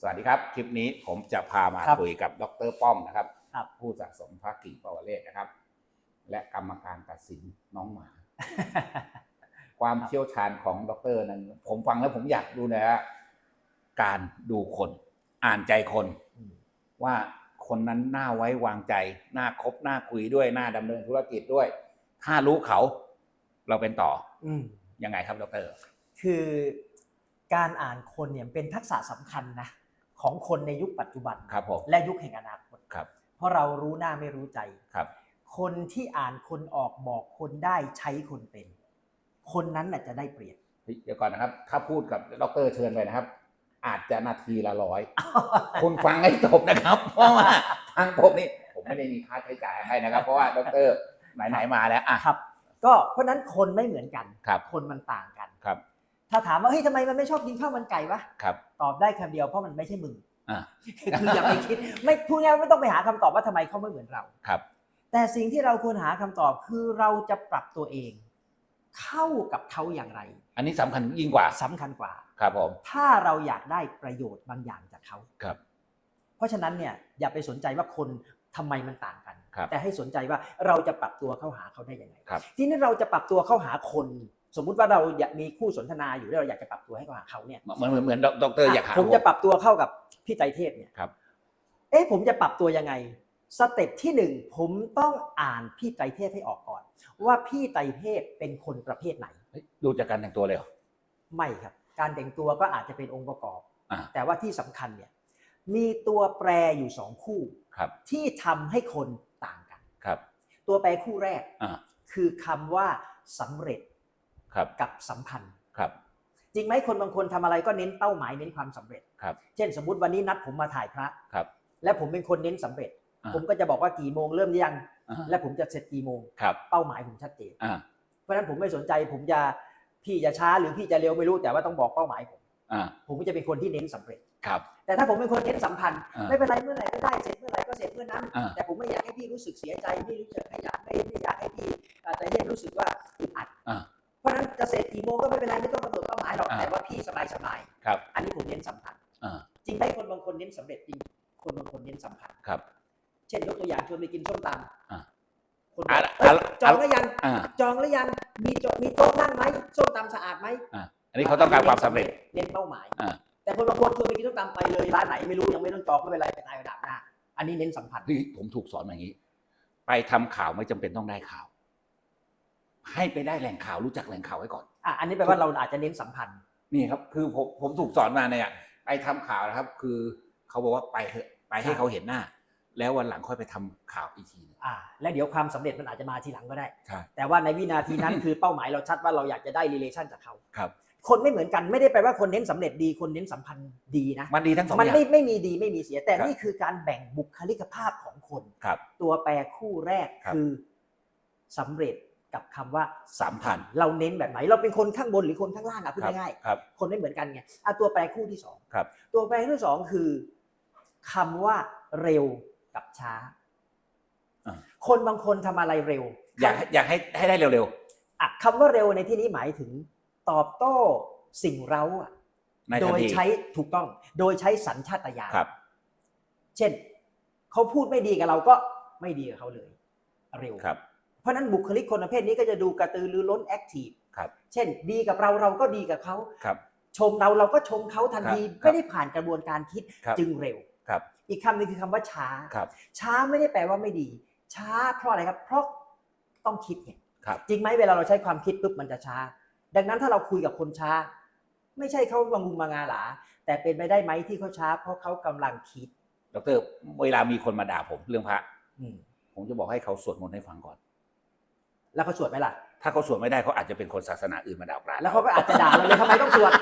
สวัสดีครับ คลิปนี้ผมจะพามาครับคุยกับดรป้อมนะครับ ครับ ผู้สะสมพระกิ่งปวเรศนะครับ และกรรมการตัดสินน้องหมา ความเชี่ยวชาญของดรนั้น ผมฟังแล้วผมอยากดูนะฮะการดูคนอ่านใจคน อืม ว่าคนนั้นน่าไว้วางใจ น่าคบน่าคุยด้วยน่าดำเนินธุรกิจด้วย ถ้ารู้เขา เราเป็นต่ออืม ยังไงครับดร คือการอ่านคนเนี่ยเป็นทักษะสำคัญนะ ของคนในยุคปัจจุบันครับผมและยุคแห่งอนาคตครับ เพราะเรารู้หน้าไม่รู้ใจครับ คนที่อ่านคนออกบอกคนได้ใช้คนเป็น คนนั้นแหละจะได้เปรียบเฮ้ยเดี๋ยวก่อนนะครับ ถ้าพูดกับดรเชิญไปนะครับ อาจจะนาทีละร้อยคุณฟังให้จบนะครับ เพราะว่าทางผมนี่ผมไม่ได้มีค่าใช้จ่ายให้นะครับ เพราะว่าดรไหนๆมาแล้วอะครับ ก็เพราะฉะนั้นคนไม่เหมือนกันครับคนมันต่างกันครับ ถ้าถามว่าเฮ้ยทำไมมันไม่ชอบกินข้าวมันไก่วะครับ ตอบได้คำเดียวเพราะมันไม่ใช่มึงอ่าคืออย่าไปคิด ไม่พูดง่ายๆไม่ต้องไปหาคำตอบว่าทำไมเขาไม่เหมือนเราครับ แต่สิ่งที่เราควรหาคำตอบคือเราจะปรับตัวเอง เข้ากับเขาอย่างไร อันนี้สำคัญยิ่งกว่าสำคัญกว่า ครับผมถ้าเราอยากได้ประโยชน์บางอย่างจากเขาครับ เพราะฉะนั้นเนี่ยอย่าไปสนใจว่าคนทำไมมันต่างกันครับแต่ให้สนใจว่าเราจะปรับตัวเข้าหาเขาได้ยังไงครับทีนี้เราจะปรับตัวเข้าหาคน สมมุติว่าเราอยากมีคู่สนทนาอยู่แล้วเราอยากจะปรับตัวให้เข้าหาเขาเนี่ยเหมือนเหมือนเหมือนดรอยากหาผมจะปรับตัวเข้ากับพี่ไตรเทพเนี่ยครับ เอ๊ะผมจะปรับตัวยังไง สเต็ปที่หนึ่งผมต้องอ่านพี่ไตรเทพให้ออกก่อน ว่าพี่ไตรเทพเป็นคนประเภทไหนเฮ้ยดูจากการแต่งตัวเลยเหรอไม่ครับ การแต่งตัวก็อาจจะเป็นองค์ประกอบ อ่า แต่ว่าที่สำคัญเนี่ยมีตัวแปรอยู่สองคู่ ครับ ที่ทำให้คนต่างกัน ครับ ตัวแปรคู่แรกอ่า คือคำว่าสำเร็จ ครับกับสัมพันธ์ครับ จริงไหมคนบางคนทำอะไรก็เน้นเป้าหมายเน้นความสำเร็จครับ เช่นสมมุติวันนี้นัดผมมาถ่ายพระครับ และผมเป็นคนเน้นสำเร็จอ่าผมก็จะบอกว่ากี่โมงเริ่มหรือยังอ่าและผมจะเสร็จกี่โมงครับเป้าหมายผมชัดเจนอ่าเพราะฉะนั้นผมไม่สนใจผมจะพี่จะช้าหรือพี่จะเร็วไม่รู้แต่ว่าต้องบอกเป้าหมายผมอ่าผมก็จะเป็นคนที่เน้นสำเร็จครับ แต่ถ้าผมเป็นคนเน้นสัมพันธ์อ่าไม่เป็นไรเมื่อไหร่ก็ได้เสร็จเมื่อไหร่ก็เสร็จเมื่อนั้นอ่าแต่ผมไม่อยากให้พี่รู้สึกเสียใจไม่รู้สึกให้อยากไม่ไม่อยากให้พี่อาจจะเรียกรู้สึกว่า กี่โมงก็ไม่เป็นไรไม่ต้องกำหนดเป้าหมายหรอกอ่า แต่ว่าพี่สบายสบายครับ ๆอันนี้ผมเน้นสัมพันธ์อ่า จริงไหมคนบางคนเน้นสำเร็จจริงคนบางคนเน้นสัมพันธ์ครับเช่นยกตัวอย่างชวนไปกินส้มตอ่าำคนบอ่าอกเอ้ยอ่า จองหรือยังอ่า จองหรือยังมีโจมีโต๊ะนั่งไหมส้มตำสะอาดไหมอ่าอันนี้เขาต้องการความสำเร็จ เน้นเป้าหมาย อ่า แต่คนบางคนชวนไปกินส้มตำไปเลยร้านไหนไม่รู้ยังไม่ต้องจองไม่เป็นไรไปตายไปดับหน้า อันนี้เน้นสัมพันธ์เฮ้ยผมถูกสอนมาอย่างนี้ ไปทำข่าวไม่จำเป็นต้องได้ข่าว ให้ไปได้แหล่งข่าวรู้จักแหล่งข่าวไว้ก่อน อะอันนี้แปลว่าเราอาจจะเน้นสัมพันธ์ นี่ครับ คือผมผมถูกสอนมาเนี่ยไปทำข่าวนะครับ คือเขาบอกว่าไปเถอะไปให้เขาเห็นหน้า แล้ววันหลังค่อยไปทำข่าวอีกทีหนึงอ่า และเดี๋ยวความสำเร็จมันอาจจะมาทีหลังก็ได้ ใช่ แต่ว่าในวินาทีนั้น คือเป้าหมายเราชัดว่าเราอยากจะได้ relation จากเขาครับ คนไม่เหมือนกันไม่ได้แปลว่าคนเน้นสำเร็จดีคนเน้นสัมพันธ์ดีนะ มันดีทั้งสองมันอย่าง ไม่ไม่มีดีไม่มีเสีย แต่ครับ นี่คือการแบ่งบุคลิกภาพของคน ครับ ตัวแปรคู่แรกครับ คือสำเร็จ กับคำว่าสัมพันธ์เราเน้นแบบไหน เราเป็นคนข้างบนหรือคนข้างล่างอะพูดครับง่ายครับๆคนไม่เหมือนกันไงอะตัวแปรคู่ที่สองครับตัวแปรคู่ที่สองคือคำว่าเร็วกับช้าอ่าคนบางคนทำอะไรเร็ว อยากให้อยากให้ให้ได้เร็วอะคำว่าเร็วในที่นี้หมายถึงตอบโต้สิ่งเร้าอะๆในโดทันยทีใช้ถูกต้อง โดยใช้สัญชาตญาณครับเช่นเขาพูดไม่ดีกับเราก็ไม่ดีกับเขาเลย เร็วครับเพ ราะฉะนั้นบุคลิกคนประเภทนี้ก็จะดูกระตือรือร้นแอคทีฟครับ เช่น ดีกับเราเราก็ดีกับเขาครับ ชมเราเราก็ชมเขาทันทีครับไม่ได้ผ่านกระบวนการคิดครับจึงเร็ว ครับ อีกคำหนึงคือคำว่าช้า ครับช้าไม่ได้แปลว่าไม่ดี ช้าเพราะอะไรครับ เพราะต้องคิดไงครับจริงไหมเวลาเราใช้ความคิดปุ๊บมันจะช้า ดังนั้นถ้าเราคุยกับคนช้า ไม่ใช่เขาบางมุมมางาหลา แต่เป็นไปได้ไหมที่เขาช้า เพราะเขากำลังคิดดรเวลามีคนมาด่าผมเรื่องพระ อืมผมจะบอกให้เขาสวดมนต์ให้ฟังก่อน แล้วเขาสวดไหมล่ะ ถ้าเขาสวดไม่ได้เขาอาจจะเป็นคนศาสนาอื่นมาด่าพระแล้วเขาก็อาจจะด่าเราเลยทำไมต้องสวด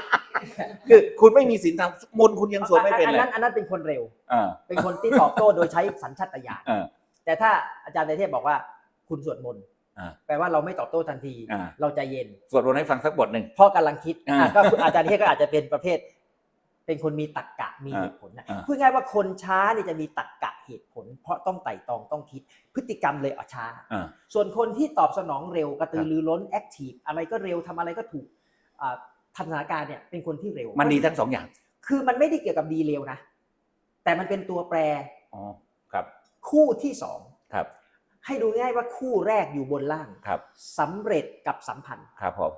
คือคุณไม่มีศีลธรรมมนต์คุณยังสวดไม่เป็นอันเลยนั้นอันนั้นเป็นคนเร็ว อ่าเป็นคนที่ตอบโต้โดยใช้สัญชาตญาณอ่า แต่ถ้าอาจารย์ในเทพบอกว่าคุณสวดมนต์อ่าแปลว่าเราไม่ตอบโต้ทันที อ่า เราใจเย็นสวดมนต์ให้ฟังสักบทหนึ่งเพราะกำลังคิดอ่าอะก็คุณอาจารย์ในเทพก็อาจจะเป็นประเภท เป็นคนมีตรรกะมีอ่าเหตุผลนะอ่าพูดง่ายว่าคนช้านี่จะมีตรรกะเหตุผล เพราะต้องไต่ตรองต้องคิดพฤติกรรมเลยเอาช้าอ่าส่วนคนที่ตอบสนองเร็วกระตืคอรับรือร้นแอคทีฟอะไรก็เร็วทำอะไรก็ถูกอ่าทันสถานการณ์เนี่ยเป็นคนที่เร็ว มันดีทั้งสองอย่าง คือมันไม่ได้เกี่ยวกับดีเลวนะ แต่มันเป็นตัวแปรอ๋อครับ คู่ที่สองครับให้ดูง่ายว่าคู่แรกอยู่บนล่างครับสำเร็จกับสัมพันธ์ครับผม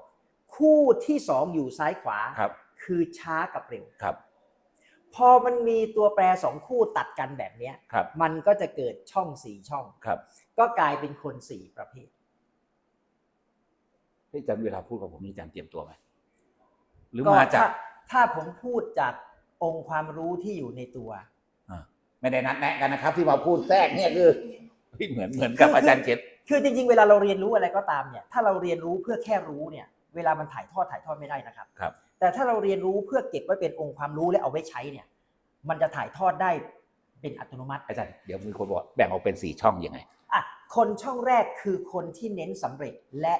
คู่ที่สองอยู่ซ้ายขวาครับ คือช้ากับเร็วครับ พอมันมีตัวแปรสองคู่ตัดกันแบบเนี้ยครับมันก็จะเกิดช่องสี่ช่องครับ ก็กลายเป็นคนสี่ประเภทพี่อาจารย์เวลาพูดกับผมนี่อาจารย์เตรียมตัวไหมหรือก็มาจากถ้ถ้าผมพูดจากองค์ความรู้ที่อยู่ในตัวไม่ได้นัดแนะกันนะครับ ที่มาพูดแทรกเนี่ยคือเฮ้ยเหมือนเหมือนกับคืออาจารย์เขียนคือจริงๆ เวลาเราเรียนรู้อะไรก็ตามเนี่ย ถ้าเราเรียนรู้เพื่อแค่รู้เนี่ย เวลามันถ่ายทอดถ่ายทอดไม่ได้นะครับครับ แต่ถ้าเราเรียนรู้เพื่อเก็บไว้เป็นองค์ความรู้และเอาไว้ใช้เนี่ย มันจะถ่ายทอดได้เป็นอัตโนมัติอาจารย์เดี๋ยวมีคนบอกแบ่งออกเป็นสี่ช่องยังไงอะคนช่องแรกคือคนที่เน้นสำเร็จและ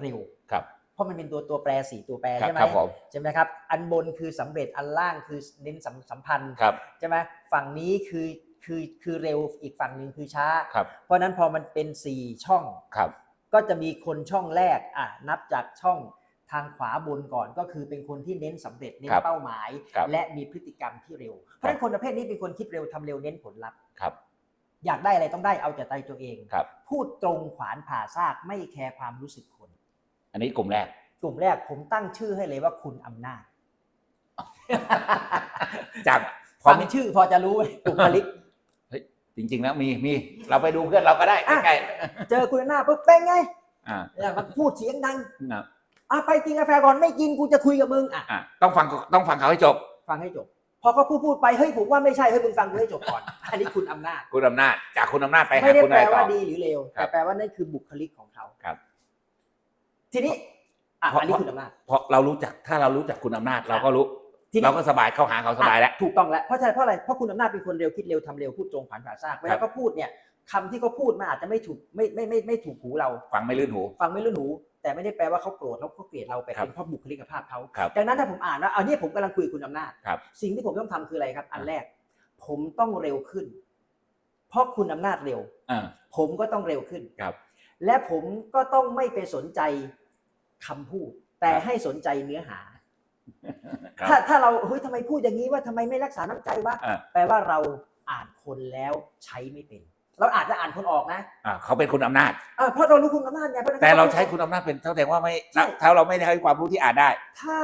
เร็วครับ เพราะมันเป็นตัวตัวแปรสี่ตัวแปรครับใช่ไหมครับผมใช่ไหมครับ อันบนคือสำเร็จอันล่างคือเน้นสัมสัมพันธ์ครับใช่ไหมฝั่งนี้คือคือคือเร็วอีกฝั่งหนึ่งคือช้าครับเพราะฉะนั้นพอมันเป็นสี่ช่องครับก็จะมีคนช่องแรกอะนับจากช่อง ทางขวาบนก่อนก็คือเป็นคนที่เน้นสำเร็จเน้คนรับเป้าหมายครับและมีพฤติกรรมที่เร็ว เพราะฉะนั้นคนประเภทนี้เป็นคนคิดเร็วทำเร็วเน้นผลลัพธ์ครับอยากได้อะไรต้องได้เอาแต่ใจตัวเองครับพูดตรงขวานผ่าซากไม่แคร์ความรู้สึกคน อันนี้กลุ่มแรก กลุ่มแรกผมตั้งชื่อให้เลยว่าคุณอำนาจ จากพอฟังมีชื่อพอจะรู้ไหมบุคลิกจริงๆแล้วมีมีเราไปดูเพื่อนเราก็ได้อะใกล้เจอคุณอำนาจปุ๊บเป็นไงๆอ่าเนี่ยมันพูดเสียงดัง อ่าอะไปกินกาแฟก่อนไม่กินกูจะคุยกับมึงอะอ่าต้องฟังต้องฟังเขาให้จบ ฟังให้จบ พอเขาพูดพูดไปเฮ้ยผมว่าไม่ใช่เฮ้ยมึงฟังกูให้จบก่อน อันนี้คุณอำนาจคุณอำนาจจากคุณอำนาจไปหาไม่ได้คุณแปอะลไรต่ว่าอดีหรือเลวครัแต่บแปลว่านั่นคือบุคลิกของเขาครับ ทีนี้อะเพราะอันนี้คุณอำนาจ เพราะเรารู้จักถ้าเรารู้จักคุณอำนาจ เราก็รู้ ทีนี้ เราก็สบายเข้าหาเขาสบายแล้วอะถูกต้องแล้วเพราะอะไรเพราะอะไรเพราะคุณอำนาจเป็นคนเร็วคิดเร็วทำเร็วพูดตรงผ่านผ่าซากเวครัลาบ เขาพูดเนี่ยคำที่เขาพูดมันอาจจะไม่ถูกไม่ไม่ไม่ไม่ถูกหูเรา ฟังไม่ลื่นหู ฟังไม่รู้หนู แต่ไม่ได้แปลว่าเขาโกรธแล้วเขาเกลียดเราแต่ครับเป็นเพราะบุคลิกภาพเขาครับดังนั้นถ้าผมอ่านว่าเอาเนี่ยผมกำลังคุยกับคุณอำนาจ ครับ สิ่งที่ผมต้องทำคืออะไรครับ อันแรก ผมต้องเร็วขึ้น เพราะคุณอำนาจเร็ว อ่าผมก็ต้องเร็วขึ้น ครับ และผมก็ต้องไม่ไปสนใจคำพูด แต่ครับ ให้สนใจเนื้อหาครับถ้าถ้าเราเฮ้ยทำไมพูดอย่างนี้ว่าทำไมไม่รักษาน้ำใจวะอ่า แปลว่าเราอ่านคนแล้วใช้ไม่เป็น เราอาจจะอ่านคนออกนะอ่าเขาเป็นคุณอำนาจเออเพราะเรารู้คุณอำนาจไงพะฉะนั้นแต่เราใช้คุณอำนาจเป็นแสดงว่าไม่ใช่ถ้าเราไม่ได้ให้ความรู้ที่อ่านได้ ถ้า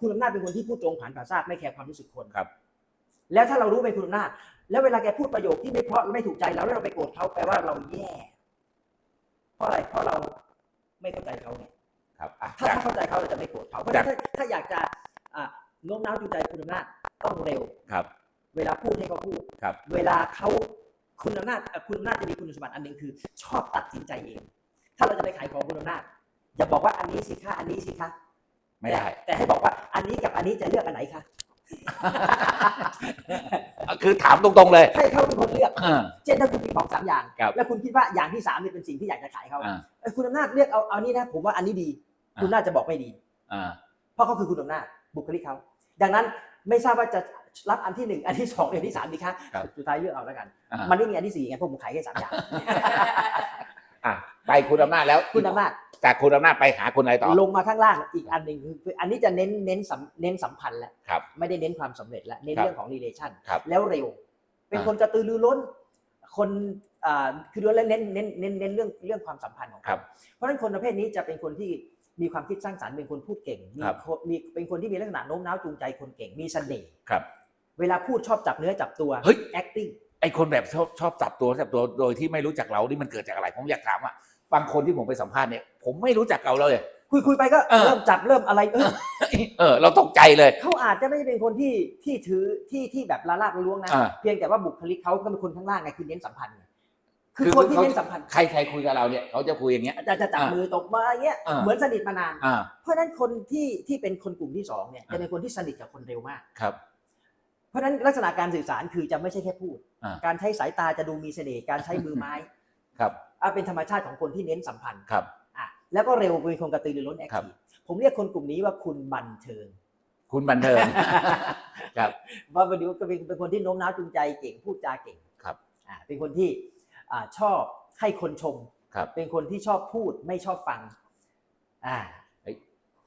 คุณอำนาจเป็นคนที่พูดตรงผ่านภาษาไม่แคร์ความรู้สึกคนครับ แล้วถ้าเรารู้เป็นคุณอำนาจ แล้วเวลาแกพูดประโยคที่ไม่เพราะไม่ถูกใจเราแล้วเราไปโกรธเขาแปลว่าเราแย่เพราะอะไรเพราะเราไม่เข้าใจเขาไงครับอะถ้าจากถ้าเข้าใจเขาเราจะไม่โกรธเขาเพราะฉะนั้นถ้าถ้าอยากจะอะโน้มน้าวจูงใจคุณอำนาจต้องเร็วครับ เวลาพูดให้เขาพูดครับ เวลาเขา คุณอำนาจเอ่อคุณอำนาจจะมีคุณสมบัติอันหนึ่งคือ ชอบตัดสินใจเอง ถ้าเราจะไปขายของคุณอำนาจอย่าบอกว่าอันนี้สิคะอันนี้สิคะไม่ได้แต่แต่ให้บอกว่าอันนี้กับอันนี้จะเลือกอันไหนคะคือถามตรงๆเลยให้เขาเป็นคนเลือกอ่าเช่นถ้าคุณมีของสามอย่างครับแล้วคุณคิดว่าอย่างที่สามเนี่ยเป็นสิ่งที่อยากจะขายเขาอ่าเอ้ยคุณอำนาจเลือกเอาเอานี่นะ ผมว่าอันนี้ดีอ่าคุณน่าจะบอกไม่ดีอ่าเพราะเขาคือคุณอำนาจบุคลิกเขาดังนั้นไม่ทราบว่าจะ รับอันที่หนึ่งอันที่สองหรืออันที่สามดีคะครับสุดท้ายเลือกเอาแล้วกันอ่ามันไม่มีอันที่สี่ไงเพราะผมขายแค่สามอย่างอะไปคุณอำนาจแล้วคุณอำนาจจากคุณอำนาจไปหาคุณอะไรต่อ ลงมาข้างล่างอีกอันหนึ่งคืออันนี้จะเน้นเน้นสัมเน้นสัมพันธ์แล้วครับไม่ได้เน้นความสำเร็จแล้วเน้นครับเรื่องของ relation ครับแล้วเร็ว เป็นอ่าคนกระตือรือร้น คนอ่าคือด้วยแล้วเน้นเน้นเน้นเน้นเรื่องเรื่องความสัมพันธ์ของครัเขาบเพราะฉะนั้นคนประเภทนี้จะเป็นคนที่มีความคิดสร้างสรรค์เป็นคนพูดเก่งมีครับคนมีเป็นคนที่มีลักษณะโน้มน้าวจูงใจคนเก่งมีเสน่ห์ครับ เวลาพูดชอบจับเนื้อจับตัว เฮ้ย acting ไอคนแบบชอบชอบจับตัวจับตัวโดยที่ไม่รู้จักเรานี่มันเกิดจากอะไรผมอยากถามว่าบางคนที่ผมไปสัมภาษณ์เนี่ยผมไม่รู้จักเราเลย คุยคุยไปก็เออ เริ่มจับเริ่มอะไรเออเออ เราตกใจเลย เขาอาจจะไม่ได้เป็นคนที่ที่ถือที่ที่แบบละลาบละล้วงนะอ่าเพียงแต่ว่าบุคลิกเขาก็เป็นคนข้างล่างไงคือเน้นสัมพันธ์ไงคือคือคนที่เขา เน้นสัมพันธ์ใครใครคุยกับเราเนี่ยเขาจะคุยอย่างเงี้ย จะจะจับอ่ามืมือตบมาอย่างเงี้ยอ่า เหมือนสนิทมานาน อ่า เพราะฉะนั้นคนที่ที่เป็นคนกลุ่มที่สองเนี่ยอ่า จะเป็นคนที่สนิทกับคนเร็วมาก ครับ เพราะฉะนั้นลักษณะการสื่อสารคือจะไม่ใช่แค่พูด อ่า การใช้สายตาจะดูมีเสน่ห์การใช้มือไม้ครับอะเป็นธรรมชาติของคนที่เน้นสัมพันธ์ครับ อะแล้วก็เร็วเป็นคนกระตือรือร้นแอคครับ ทีฟผมเรียกคนกลุ่มนี้ว่าคุณบันเทิง คุณบันเทิง ครับ ว่าวันนี้ก็เป็นเป็นคนที่โน้มน้าวจูงใจเก่งพูดจาเก่งครับอ่าเป็นคนที่อ่าชอบให้คนชม ครับ เป็นคนที่ชอบพูดไม่ชอบฟังอ่า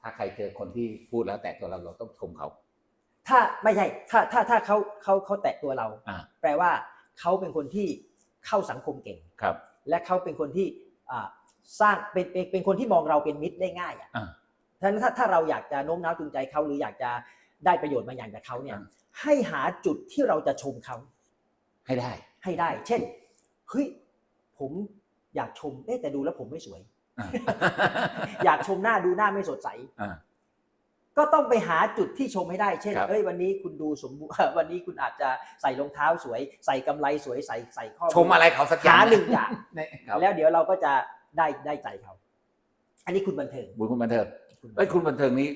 ถ้าใครเจอคนที่พูดแล้วแต่ตัวเราเราต้องชมเขา ถ้าไม่ใช่ถ้าถ้าถ้าเขาเขาเขาแตะตัวเรา อ่าแปลว่าเขาเป็นคนที่เข้าสังคมเก่ง ครับ และเขาเป็นคนที่อ่าสร้างเป็นเป็นเป็นคนที่มองเราเป็นมิตรได้ง่ายอะอ่าฉะนั้นถ้าถ้าเราอยากจะโน้มน้าวจูงใจเขาหรืออยากจะได้ประโยชน์บางอย่างจากเขาเนี่ยอ่า ให้หาจุดที่เราจะชมเขาให้ได้ ให้ได้ เช่นเฮ้ยผมอยากชมเอ๊ะแต่ดูแล้วผมไม่สวย อ่า อยากชมหน้าดูหน้าไม่สดใส อ่า ก็ต้องไปหาจุดที่ชมให้ได้ เช่นครับเอ้ยวันนี้คุณดูสมบูรณ์วันนี้คุณอาจจะใส่รองเท้าสวย ใส่กำไรสวยใส่ใส่ข้อชมอะไรเขาสักอย่าหางหนึ่งอย่างเนี่ยครับแล้วเดี๋ยวเราก็จะได้ได้ใจเขา อันนี้คุณบันเทิงบุญคุณบันเทิงคุณเอ้ยคุณบันเทิงนี้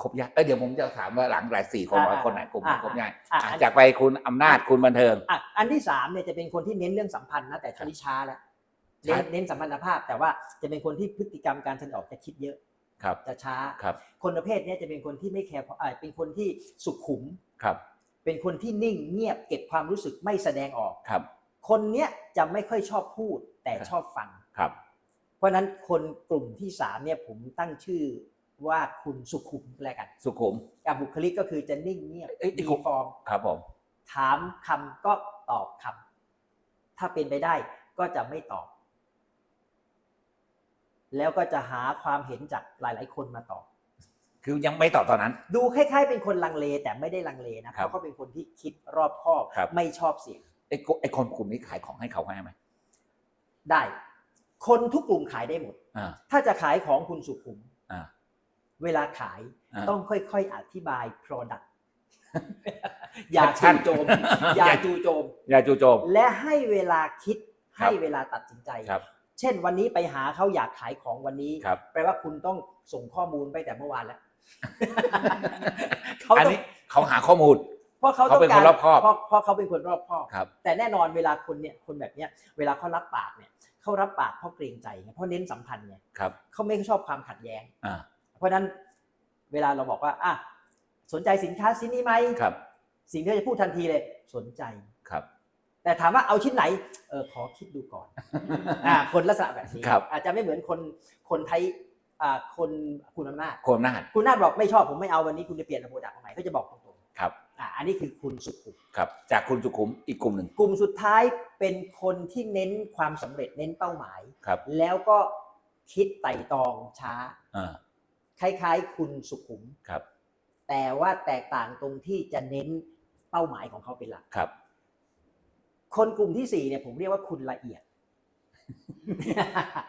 ครบยังเอ้ยเดี๋ยวผมจะถามว่าหลังหลายสี่คนอ่าว่าคนไหนกลุ่มไหนอ่าครบยังอ่าอะอันจากไปคุณอำนาจคุณบันเทิงอะอันที่สามเนี่ยจะเป็นคนที่เน้นเรื่องสัมพันธ์นะแต่ชนิดช้าแล้วช้าเน้นเน้นสัมพันธภาพ แต่ว่าจะเป็นคนที่พฤติกรรมการแสดงออกจะคิดเยอะ ครับจะช้า ครับ คนประเภทเนี้ยจะเป็นคนที่ไม่แคร์เพราะอ่าเป็นคนที่สุขุม ครับ เป็นคนที่นิ่งเงียบเก็บความรู้สึกไม่แสดงออก ครับ คนเนี้ยจะไม่ค่อยชอบพูดแต่ครับชอบฟัง ครับ เพราะฉะนั้นคนกลุ่มที่สามเนี่ยผมตั้งชื่อว่าคุณสุขุมแล้วกัน สุขุมอะบุคลิกก็คือจะนิ่งเงียบเอ้ยไอ้มีผมฟอร์ม ครับผม ถามคำก็ตอบคำถ้าเป็นไปได้ก็จะไม่ตอบ แล้วก็จะหาความเห็นจากหลาย ๆ คนมาตอบ คือยังไม่ตอบตอนนั้น ดูคล้าย ๆ เป็นคนลังเลแต่ไม่ได้ลังเลนะครัเขาบก็เป็นคนที่คิดรอบคอบครับ ไม่ชอบเสี่ยงไอ้คนไอ้คนกลุ่มนี้ขายของให้เขาให้ไหมได้ คนทุกกลุ่มขายได้หมด อ่า ถ้าจะขายของคุณสุขุม อ่า เวลาขายอ่า ต้องค่อยๆ อธิบาย Product อย่าชัจู่ดๆโจม อย่าจู่โจม อย่าจู่โจม และให้เวลาคิดครับให้เวลาตัดสินใจ ครับ เช่นวันนี้ไปหาเขาอยากขายของวันนี้ครับ แปลว่าคุณต้องส่งข้อมูลไปแต่เมื่อวานแล้วเขาอันต้องนี้เขาหาข้อมูล เพราะเขาเขาต้องเป็นการคนรอบคอบเพราะเพราะเขาเป็นคนรอบคอบครับ แต่แน่นอนเวลาคนเนี่ยคนแบบเนี้ยเวลาเขารับปากเนี่ยเขารับปากเพราะเกรงใจไงเพราะเน้นสัมพันธ์ไงครับ เขาไม่ชอบความขัดแย้ง อ่า เพราะฉะนั้นเวลาเราบอกว่าอะสนใจสินค้าชิ้นนี้ไหมครับ สิ่งที่เราจะพูดทันทีเลย สนใจ ครับ แต่ถามว่าเอาชิ้นไหนเออขอคิดดูก่อนอ่าคนลักษณะแบบนี้ครับ อาจจะไม่เหมือนคนคนไทยอ่าคนคุณอำนาจโคมนาจคุณอำนาจบอกไม่ชอบผมไม่เอาวันนี้คุณจะเปลี่ยนโปรดักต์ใหม่เขาจะบอกตรงครับๆอ่าอันนี้คือคุณสุขุมครับ จากคุณสุขุมอีกกลุ่มหนึ่ง กลุ่มสุดท้ายเป็นคนที่เน้นความสำเร็จเน้นเป้าหมาย ครับ แล้วก็คิดไต่ตองช้า อ่า คล้ายๆ คุณสุขุม ครับ แต่ว่าแตกต่างตรงที่จะเน้นเป้าหมายของเขาเป็นหลัก ครับ คนกลุ่มที่สี่เนี่ยผมเรียกว่าคุณละเอียด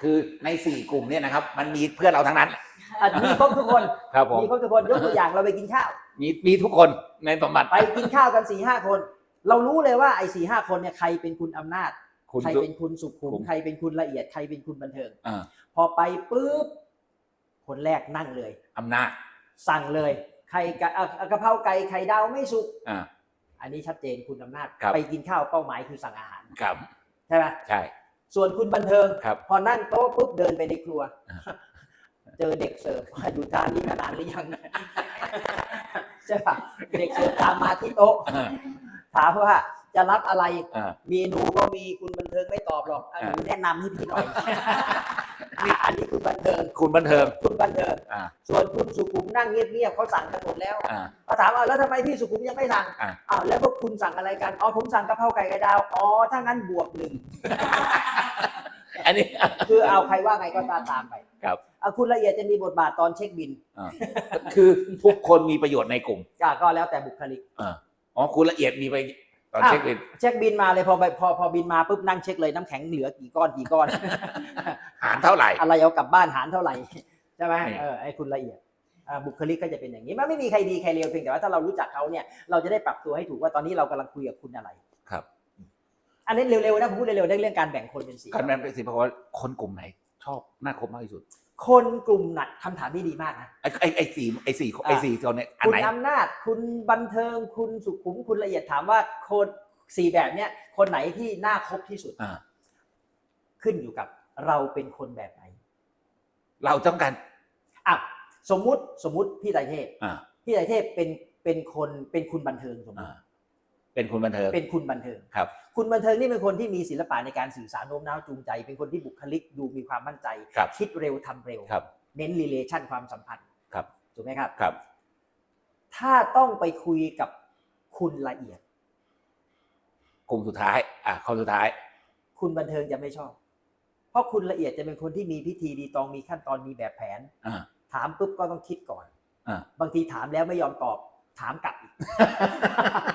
คือในสี่กลุ่มเนี่ยนะครับ มันมีเพื่อนเราทั้งนั้นอะมีครบทุกคนครับผม มีครบทุกคนยกตัวอย่างเราไปกินข้าว มีมีทุกคนในสมบัติ ไปกินข้าวกันสี่ห้าคน เรารู้เลยว่าไอ้สี่ห้าคนเนี่ยใครเป็นคุณอำนาจ คุณใครสุ เป็นคุณสุขุมขุมใครเป็นคุณละเอียด ใครเป็นคุณบันเทิง อ่าพอไปปุ๊บ คนแรกนั่งเลย อำนาจสั่งเลย ไข่กะเอ่อกะเพราไก่ไข่ดาวไม่สุก อ่า อันนี้ชัดเจนคุณอำนาจครับ ไปกินข้าวเป้าหมายคือสั่งอาหารครับใช่ไหมใช่ ส่วนคุณบันเทิง ครับ พอนั่งโต๊ะปุ๊บเดินไปในครัวอ่าเจอเด็กเสิร์ฟว่าอยู่จานนี้มานานหรือยัง ใช่ปะเด็กเสิร์ฟตามมาที่โต๊ะอ่าถามว่าจะรับอะไร อ่าเมนูก็มีคุณบันเทิงไม่ตอบหรอกอะอ่าหนูแนะนำให้พี่หน่อย อะอันนี้คุณบันเทิงคุณบันเทิงคุณบันเทิงอ่า ส่วนคุณสุขุมนั่งเงียบๆเขาสั่งกันหมดแล้วอ่า เขาถามว่าแล้วทำไมพี่สุขุมยังไม่สั่งอ่าอ้าวแล้วพวกคุณสั่งอะไรกันอ๋อผมสั่งกะเพราไก่ไก่ดาวอ๋อถ้างั้นบวกหนึ่งอันนี้ คือเอาใครว่าไงก็ตามตามไปครับเอาคุณละเอียดจะมีบทบาทตอนเช็คบินอ่าคือทุกคนมีประโยชน์ในกลุ่มก็ก็แล้วแต่บุคลิกอ่าอ๋อคุณละเอียดมีไป ตอนอะเช็คบินเช็คบินมาเลยพอไปพอพอบินมาปุ๊บนั่งเช็คเลยน้ำแข็งเหลือกี่ก้อนกี่ก้อน หารเท่าไหร่ อะไรเอากลับบ้านหารเท่าไหร่ใช่ไหมนี่เออไอ้คุณละเอียดอ่าบุคลิกก็จะเป็นอย่างนี้มันไม่มีใครดีใครเลวเพียงแต่ว่าถ้าเรารู้จักเขาเนี่ยเราจะได้ปรับตัวให้ถูกว่าตอนนี้เรากำลังคุยกับคุณอะไรครับ อันนี้เร็วๆนะผมพูดเร็วๆได้เรื่องการแบ่งคนเป็นสีการแบ่งเป็นสีเพราะว่าคนกลุ่มไหน ชอบน่าคบมากที่สุด คนกลุ่มหนักคำถามที่ดีมากนะ ไอ้ไอ้ไอ้สี่ไอ้สี่ไอ้สี่คนเนี่ยอันคุณไหน อำนาจ คุณบันเทิง คุณสุขุม คุณละเอียดถามว่าคนสี่แบบเนี้ย คนไหนที่น่าคบที่สุด อ่า ขึ้นอยู่กับเราเป็นคนแบบไหนเราต้องการอะสมมุติสมมุติพี่ไตรเทพ อ่าพี่ไตรเทพเป็นเป็นคนเป็นคุณบันเทิงสมมอ่าติ เป็นคุณบันเทิงเป็นคุณบันเทิง ครับ คุณบันเทิงนี่เป็นคนที่มีศิลปะในการสื่อสารโน้มน้าวจูงใจ เป็นคนที่บุคลิกดูมีความมั่นใจ ครับคิดเร็วทำเร็ว ครับเน้น relation ความสัมพันธ์ครับ ถูกไหมครับ ครับ ถ้าต้องไปคุยกับคุณละเอียด กลุ่มสุดท้าย อะคนสุดท้าย คุณบันเทิงจะไม่ชอบ เพราะคุณละเอียดจะเป็นคนที่มีพิธีรีตองมีขั้นตอนมีแบบแผน อ่า ถามปุ๊บก็ต้องคิดก่อน อ่า บางทีถามแล้วไม่ยอมตอบ ถามกลับอีกเพราะฉะ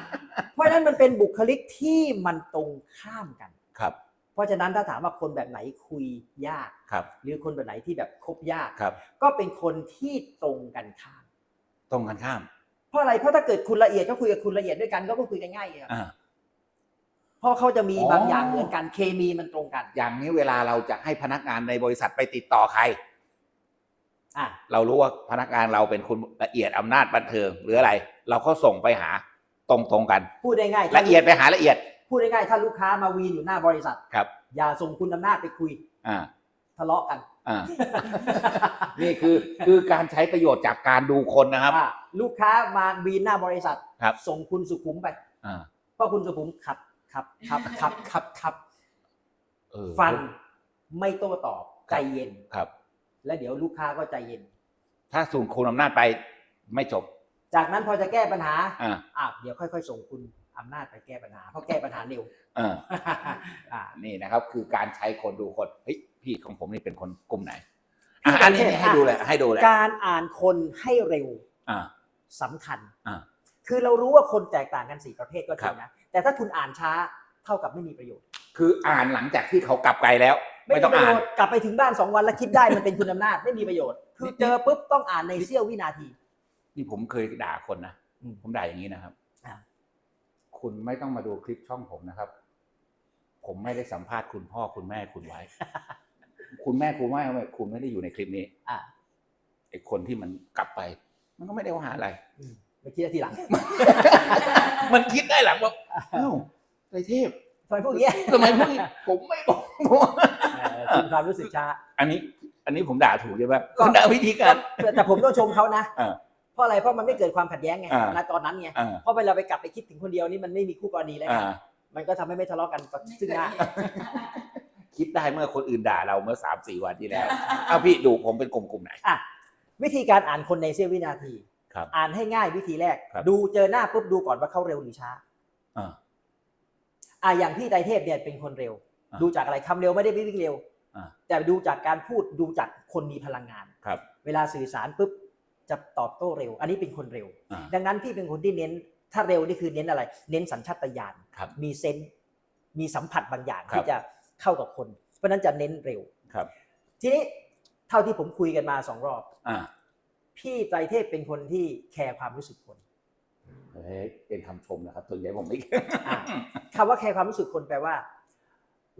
นั้นมันเป็นบุคลิกที่มันตรงข้ามกัน ครับ เพราะฉะนั้นถ้าถามว่าคนแบบไหนคุยยาก ครับ หรือคนแบบไหนที่แบบคบยาก ครับ ก็เป็นคนที่ตรงกันข้าม ตรงกันข้าม เพราะอะไร เพราะถ้าเกิดคุณละเอียดก็คุยกับคุณละเอียดด้วยกันก็คุยกันง่ายครับอ่า เพราะเขาจะมีอ๋อบางอย่างเหมือนกัน เคมีมันตรงกัน อย่างนี้เวลาเราจะให้พนักงานในบริษัทไปติดต่อใคร อะ เรารู้ว่าพนักงานเราเป็นคนละเอียดอำนาจบันเทิงหรืออะไร เราก็ส่งไปหา ตรงตรงๆกัน พูดได้ง่ายๆละเอียดไปหาละเอียด พูดได้ง่ายๆถ้าลูกค้ามาวีนอยู่หน้าบริษัทครับ อย่าส่งคุณอำนาจไปคุย อ่า ทะเลาะกัน อ่า นี่คือคือการใช้ประโยชน์จากการดูคนนะครับอะลูกค้ามาวีนหน้าบริษัทครับ ส่งคุณสุขุมไปอ่าเพราะคุณสุขุมขับขับขับขับขับขับเออฟังไม่โต้ตอบใจเย็นครับ แล้วเดี๋ยวลูกค้าก็ใจเย็น ถ้าส่งคุณอำนาจไปไม่จบ จากนั้นพอจะแก้ปัญหาอ่าอะเดี๋ยวค่อย ๆ ส่งคุณอำนาจไปแก้ปัญหา เพราะแก้ปัญหาเร็วอ่าอ่านี่นะครับ คือการใช้คนดูคนเฮ้ยพี่ของผมนี่เป็นคนกลุ่มไหนอะอันนี้ให้ดูเลยให้ดูเลยการอ่านคนให้เร็วอ่าสำคัญอ่าคือเรารู้ว่าคนแตกต่างกันสี่ประเภทก็จครัริบงนะแต่ถ้าคุณอ่านช้าเท่ากับไม่มีประโยชน์ คืออ่านหลังจากที่เขากลับไกลแล้ว ไม่มีต้องประอ่าโยนชน์กลับไปถึงบ้านสองวันแล้วคิดได้มันเป็นคุณอำนาจไม่มีประโยชน์ คือเจอปุ๊บต้องอ่านในเสี้ยววินาที นี่ผมเคยด่าคนนะอืมผมด่าอย่างนี้นะครับอ่าคุณไม่ต้องมาดูคลิปช่องผมนะครับ ผมไม่ได้สัมภาษณ์คุณพ่อคุณแม่คุณไว้ คุณแม่คุณแม่คุณไม่ได้อยู่ในคลิปนี้อ่าไอ้คนที่มันกลับไป มันก็ไม่ได้ว่าหาอะไรไม่คิดทีหลัง มันคิดได้หลังว่าเอ้าไตรเทพทำไมพวกเนี้ยทำไมพวกนี้ผมไม่บอกเออคุณความรู้สึกช้าอันนี้ อันนี้ผมด่าถูกใช่ไหมก็คุณด่าวิธีการแต่แต่ผมต้องชมเขานะอ่าเพ ราะอะไรเพราะมันไม่เกิดความขัดแย้งไงอ่าณตอนนั้นไงอ่า เพราะเวลาไปกลับไปคิดถึงคนเดียวนี่มันไม่มีคู่กรณีแล้วไงอ่า มันก็ทำให้ไม่ทะเลาะกันซึ่งหน้า คิดได้เมื่อคนอื่นด่าเราเมื่อสามสี่วันที่แล้ว เอาพี่ดูผมเป็นกลุ่มกลุ่มไหน อะวิธีการอ่านคนในเสี้ยววินาที ครับอ่านให้ง่ายวิธีแรก ครับดูเจอหน้าปุ๊บดูก่อนว่าเขาเร็วหรือช้าอ่าอะอย่างพี่ไตรเทพเนี่ยเป็นคนเร็ว อ่าดูจากอะไรคำเร็วไม่ได้วิ่งเร็ว อ่าแต่ดูจากการพูดดูจากคนมีพลังงาน ครับ เวลาสื่อสารปุ๊บ จะตอบโต้เร็ว อันนี้เป็นคนเร็วอ่าดังนั้นพี่เป็นคนที่เน้นถ้าเร็วนี่คือเน้นอะไร เน้นสัญชาตญาณครับมีเซนส์มีสัมผัสบางอย่างครับที่จะเข้ากับคน เพราะฉะนั้นจะเน้นเร็วครับ ทีนี้เท่าที่ผมคุยกันมาสองรอบอ่าพี่ไตรเทพเป็นคนที่แคร์ความรู้สึกคนเฮ้ยเป็นคำชมนะครับส่วนใหญ่ผมไม่อะคำว่าแคร์ความรู้สึกคนแปลว่า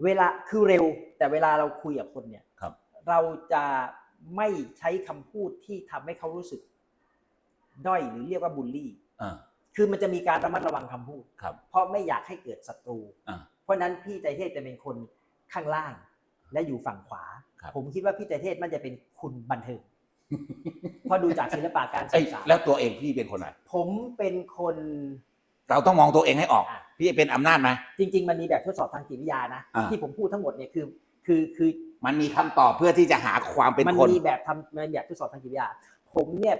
เวลาคือเร็ว แต่เวลาเราคุยกับคนเนี่ยครับเราจะ ไม่ใช้คำพูดที่ทำให้เขารู้สึก ด้อยหรือเรียกว่าบูลลี่ อ่า คือมันจะมีการระมัดระวังคำพูด ครับ เพราะไม่อยากให้เกิดศัตรู อ่า เพราะฉะนั้นพี่ไตรเทพจะเป็นคนข้างล่าง และอยู่ฝั่งขวา ครับ ผมคิดว่าพี่ไตรเทพมันจะเป็นคุณบันเทิงเพราะดูจากศิลปะการเอ้ยสื่อสารแล้วตัวเองพี่เป็นคนไหน ผมเป็นคน เราต้องมองตัวเองให้ออก อะ พี่เป็นอำนาจไหม จริง ๆ มันมีแบบทดสอบทางจิตวิทยานะอ่า ที่ผมพูดทั้งหมดเนี่ยคือคือคือ มันมีคำตอบเพื่อที่จะหาความเป็นมันคน มีแบบทำมันมีแบบทดสอบทางจิตวิทยา ผมเนี่ย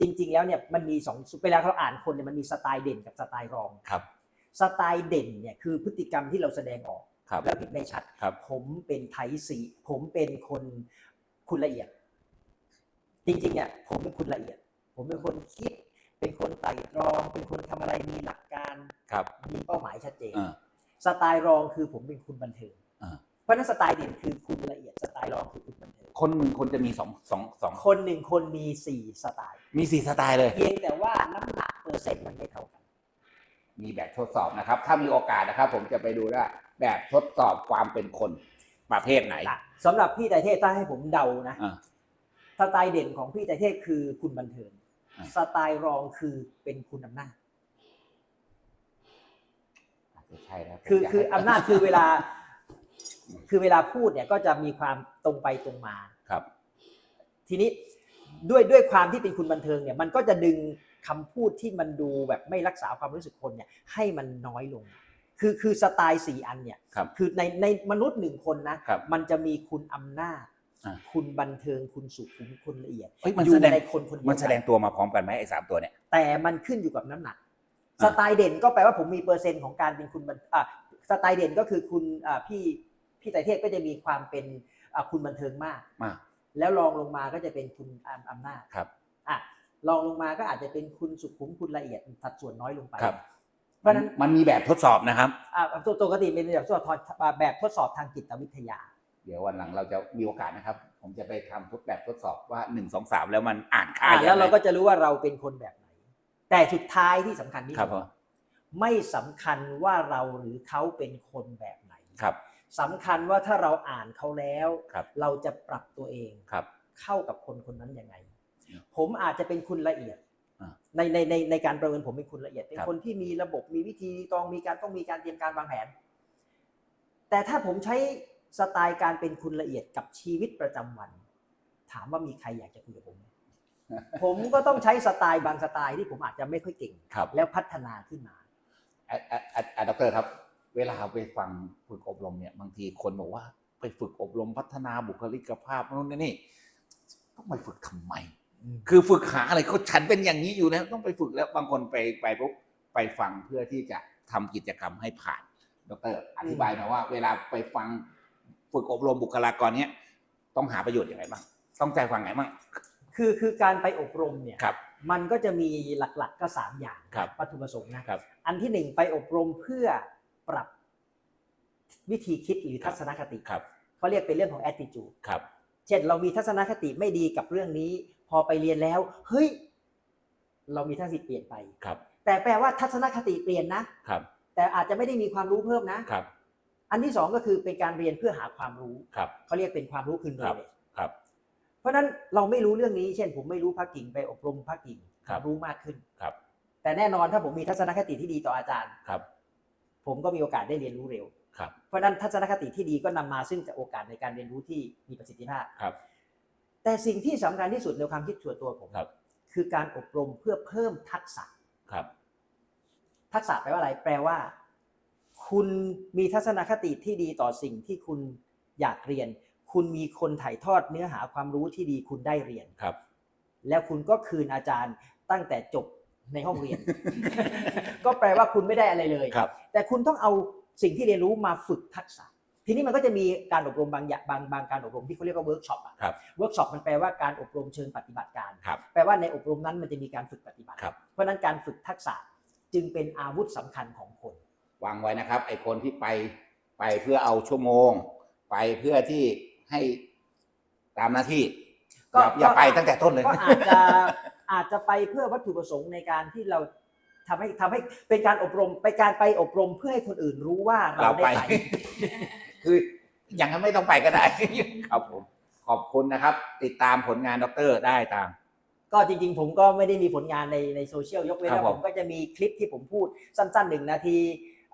จริง ๆ แล้วเนี่ยมันมีสองเวลาเราอ่านคนเนี่ยมันมีสไตล์เด่นกับสไตล์รอง ครับ สไตล์เด่นเนี่ยคือพฤติกรรมที่เราแสดงออกครับแล้วเห็นได้ชัด ครับ ผมเป็นไทสีผมเป็นคนคุณละเอียด จริงๆเนี่ยผมเป็นคุณละเอียด ผมเป็นคนคิด เป็นคนไต่ตรอง เป็นคนทำอะไรมีหลักการ ครับ มีเป้าหมายชัดเจน อ่า สไตล์รองคือผมเป็นคุณบันเทิงอ่าเพ ราะฉะนั้นสไตล์เด่นคือคุณละเอียดสไตล์รองคือคุณบันเทิงคนหนึ่งคนจะมีสองสองสองคนหนึ่งคนมีสี่สไตล์ มีสี่สไตล์เลย เพียงแต่ว่าน้ำหนักเปอร์เซ็นต์มันไม่เท่ากัน มีแบบทดสอบนะครับ ถ้ามีโอกาสนะครับ ผมจะไปดูว่าแบบทดสอบความเป็นคนประเภทไหนสำหรับพี่ไตรเทพถ้าให้ผมเดานะอ่าสไตล์เด่นของพี่ไตรเทพคือคุณบันเทิงอ่าสไตล์รองคือเป็นคุณอำนาจอาจจะใช่นะผมคืออยกคือให้อำนาจคือเวลา คือเวลาพูดเนี่ยก็จะมีความตรงไปตรงมาครับ ทีนี้ด้วยด้วยความที่เป็นคุณบันเทิงเนี่ยมันก็จะดึงคำพูดที่มันดูแบบไม่รักษาความรู้สึกคนเนี่ยให้มันน้อยลง คือคือสไตล์สี่อันเนี่ยครับคือในในมนุษย์หนึ่งคนนะครับมันจะมีคุณอำนาจอ่าคุณบันเทิงคุณสุขุมคุณละเอียดเฮ้ยมันอยู่แสดงในคนคนเดียวมันแสดงตัวมาพร้อมกันไหมไอ้สามตัวเนี่ยแต่มันขึ้นอยู่กับน้ำหนักอ่าสไตล์เด่นก็แปลว่าผมมีเปอร์เซ็นต์ของการเป็นคุณบันอ่าสไตล์เด่นก็คือคุณอ่าพี่ พี่ไตรเทพก็จะมีความเป็นอ่าคุณบันเทิงมากมาก แล้วรองลงมาก็จะเป็นคุณอำอำนาจครับอะรองลงมาก็อาจจะเป็นคุณสุขุมคุณละเอียดสัดส่วนน้อยลงไปครับเพราะฉะนั้นมันมีแบบทดสอบนะครับอ่าตัวปกติเป็นแบบทดสอบแบบทดสอบทางจิตวิทยา เดี๋ยววันหลังเราจะมีโอกาสนะครับ ผมจะไปทำทดแบบทดสอบว่าหนึ่งสองสามแล้วมันอ่านค่าอ่ายังไงแล้วเราก็จะรู้ว่าเราเป็นคนแบบไหน แต่สุดท้ายที่สำคัญที่ครัสุบดผมไม่สำคัญว่าเราหรือเขาเป็นคนแบบไหนครับ สำคัญว่าถ้าเราอ่านเขาแล้ว ครับเราจะปรับตัวเองครับ เข้ากับคนคนนั้นยังไงอืมผมอาจจะเป็นคุณละเอียดอ่า ในในในในการประเมินผมเป็นคุณละเอียด เป็นครับคนที่มีระบบมีวิธีตองมีการต้องมีการเตรียมการวางแผน แต่ถ้าผมใช้สไตล์การเป็นคุณละเอียดกับชีวิตประจำวัน ถามว่ามีใครอยากจะคุยกับผมไหม ผมก็ต้องใช้สไตล์บางสไตล์ที่ผมอาจจะไม่ค่อยเก่ง ครับแล้วพัฒนาขึ้นมา อะอะอะอะดอกเตอรครับ เวลาไปฟังฝึกอบรมเนี่ยบางทีคนบอกว่า ไปฝึกอบรมพัฒนาบุคลิกภาพนู่นนี่นี่ต้องไปฝึกทำไม คือฝึกหาอะไรเขาฉันเป็นอย่างนี้อยู่แล้วต้องไปฝึกแล้วบางคนไปไปปุ๊บไปฟังเพื่อที่จะทำกิจกรรมให้ผ่านดรอธิบายหน่อยว่า เวลาไปฟังฝึกอบรมบุคลากรเนี้ยต้องหาประโยชน์อย่างไรบ้างต้องใจฟังไงบ้างคือคือการไปอบรมเนี่ยครับมันก็จะมีหลักๆก็สามอย่างครับวัตถุประสงค์นะครับอันที่หนึ่งไปอบรมเพื่อ ปรับวิธีคิดหรือทัศนคติครับเขาเรียกเป็นเรื่องของ attitude ครับ เช่นเรามีทัศนคติไม่ดีกับเรื่องนี้ พอไปเรียนแล้ว เฮ้ย เรามีทัศนคติเปลี่ยนไปครับ แต่แปลว่าทัศนคติเปลี่ยนนะครับ แต่อาจจะไม่ได้มีความรู้เพิ่มนะครับ อันที่สองก็คือเป็นการเรียนเพื่อหาความรู้ครับเขาเรียกเป็นความรู้คือครับ knowledge ครับ เพราะฉะนั้นเราไม่รู้เรื่องนี้ เช่น ผมไม่รู้พักกิ่งไปอบรมพักกิ่งครับรู้มากขึ้นครับ แต่แน่นอนถ้าผมมีทัศนคติที่ดีต่ออาจารย์ครับ ผมก็มีโอกาสได้เรียนรู้เร็ว ครับเพราะฉะนั้นทัศนคติที่ดีก็นำมาซึ่งจะโอกาสในการเรียนรู้ที่มีประสิทธิภาพ ครับ แต่สิ่งที่สำคัญที่สุดในความคิดส่วนตัวผมครับ คือการอบรมเพื่อเพิ่มทักษะ ครับ ทักษะแปลว่าอะไร แปลว่า คุณมีทัศนคติที่ดีต่อสิ่งที่คุณอยากเรียน คุณมีคนถ่ายทอดเนื้อหาความรู้ที่ดีคุณได้เรียนครับ แล้วคุณก็คืนอาจารย์ตั้งแต่จบ ในห้องเรียน ก็แปลว่าคุณไม่ได้อะไรเลย ครับ แต่คุณต้องเอาสิ่งที่เรียนรู้มาฝึกทักษะ ทีนี้มันก็จะมีการอบรมบางอย่างบางบางการอบรมที่เขาเรียกว่าเวิร์กช็อปอะครับเวิร์กช็อปมันแปลว่าการอบรมเชิงปฏิบัติการ ครับ แปลว่าในอบรมนั้นมันจะมีการฝึกปฏิบัติ ครับ เพราะฉะนั้นการฝึกทักษะจึงเป็นอาวุธสำคัญของคน วางไว้นะครับ ไอ้คนที่ไปไปเพื่อเอาชั่วโมง ไปเพื่อที่ให้ตามหน้าที่ก็อย่าอย่าก็ ไปตั้งแต่ต้นเลย ก็อาจจะ อาจจะไปเพื่อวัตถุประสงค์ในการที่เราทำให้ทำให้เป็นการอบรมไปการไปอบรมเพื่อให้คนอื่นรู้ว่าเราเราได้ไป ไป คืออย่างนั้นไม่ต้องไปก็ได้ ครับผม ขอบคุณนะครับ ติดตามผลงานดรได้ตาม ก็จริงๆ ผมก็ไม่ได้มีผลงานในในโซเชียลยกเว้นครับว่าผมผมก็จะมีคลิปที่ผมพูดสั้นๆหนึ่งนาที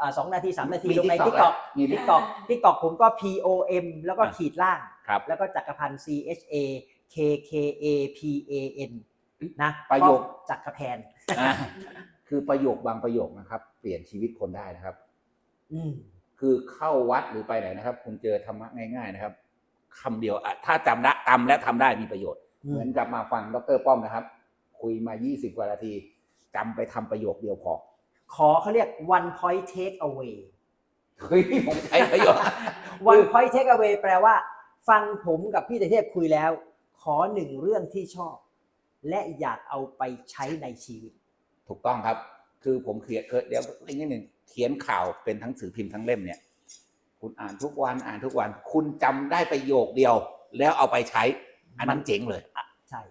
อ่าสองนาทีสามนาทีมีลงใน TikTok TikTok มี TikTok TikTok ผมก็ P O M แล้วก็อ่าขีดล่าง ครับ แล้วก็จักรพันธ์ C H A K K A P A N นะประโยคจักรแพนอ่าคือประโยคบางประโยคนะครับ เปลี่ยนชีวิตคนได้นะครับ อืมคือเข้าวัดหรือไปไหนนะครับ คุณเจอธรรมะง่าย ๆ นะครับคำเดียวอะถ้าจำได้จำและทำได้มีประโยชน์อืมเหมือนกับมาฟังดรป้อมนะครับ คุยมา 20 กว่านาทีจำไปทำประโยคเดียวพอ ขอเขาเรียก one point take away เฮ้ยผมใช้ประโยชน์ one point take away แปลว่า ฟังผมกับพี่เตเทพคุยแล้ว ขอหนึ่งเรื่องที่ชอบ และอยากเอาไปใช้ในชีวิต ถูกต้องครับ คือผมเขียนเคยเดี๋ยวอีกนิดหนึ่งเขียนข่าวเป็นทั้งสื่อพิมพ์ทั้งเล่มเนี่ย คุณอ่านทุกวันอ่านทุกวัน คุณจำได้ประโยคเดียว แล้วเอาไปใช้ อันนั้นเจ๋งเลยใช่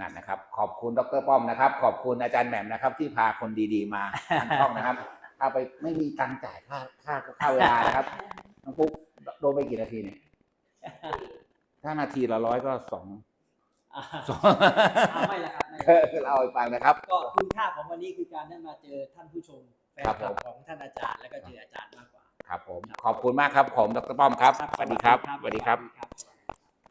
นั่นนะครับ ขอบคุณดรป้อมนะครับ ขอบคุณอาจารย์แหม่มนะครับ ที่พาคนดีๆมาทางช่องนะครับถ้าไปไม่มีตังค์จ่ายค่าค่าค่าเวลานะครับน้องปุ๊กโดนไปกี่นาทีเนี่ยถ้านาทีละร้อยก็สองส องเอาไม่ละครับไม่เออเล่าให้ฟังนะครับ ก็คุณค่าของวันนี้คือการได้มาเจอท่านผู้ชมแฟนครับคลับผม ของท่านอาจารย์แล้วก็เจออาจารย์มากกว่า ครับผม ขอบคุณมากครับผม ดรป้อมครับ สวัสดีครับ สวัสดีครับสวัสดีครับ